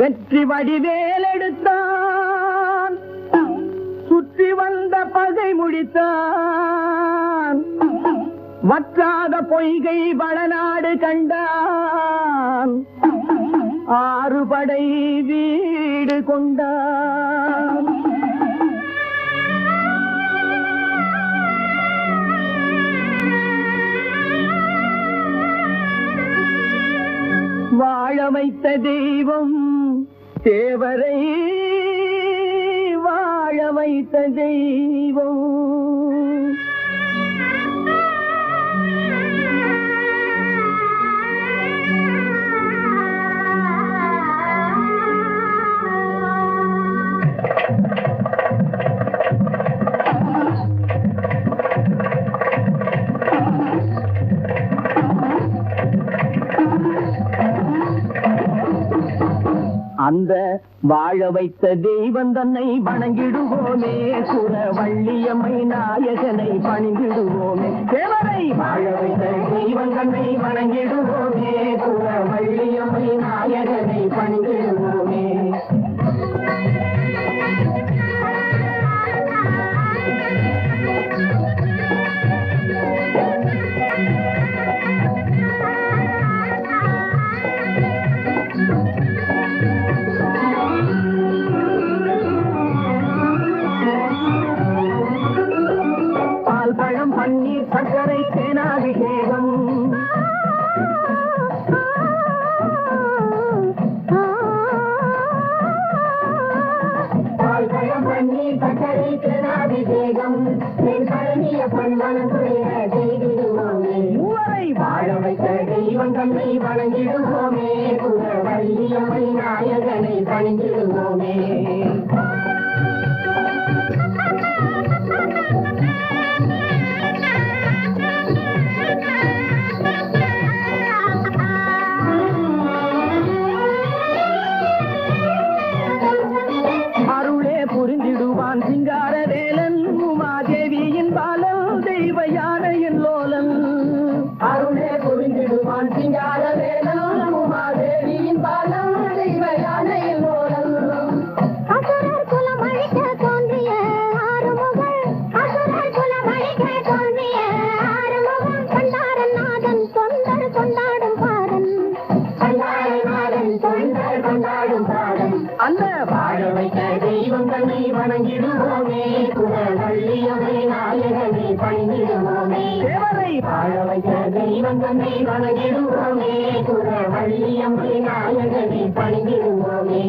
வெற்றி வடிவேலெடுத்தான். சுற்றி வந்த பகை முடித்தான். வற்றாத பொய்கை வளநாடு கண்டான். ஆறு படை வீடு கொண்டான். வாழ வைத்த தெய்வம் தேவரை வாழ வைத்த தெய்வம். அந்த வாழ வைத்த தெய்வம் தன்னை வணங்கிடுவோமே. குர வள்ளியம்மை நாயகனை பணிந்திடுவோமே. தேவரை வாழ வைத்த தெய்வம் தன்னை வணங்கிடுவோமே. குர வள்ளியம்மை நாயகனை பணிந்திடுவோம். சர்க்கரை தேனாபிஷேகம் பால் பழம் பன்னீர் சர்க்கரை தேனாபிஷேகம் வாழ வைத்த வணங்கிடுவோமே. குலவள்ளியம்மை நாயகனை பணிந்திடுவோமே வாழ வைத்த தெய்வம் தன்னை வணங்கிடுவோமே. குலவள்ளியமை நாயகனை பணிந்திடுவோமே. தேவரை வாழ வைத்த தெய்வம் தன்னை வணங்கிடுவோமே. குலவள்ளியம்மை நாயகனை பணிந்திடுவோமே.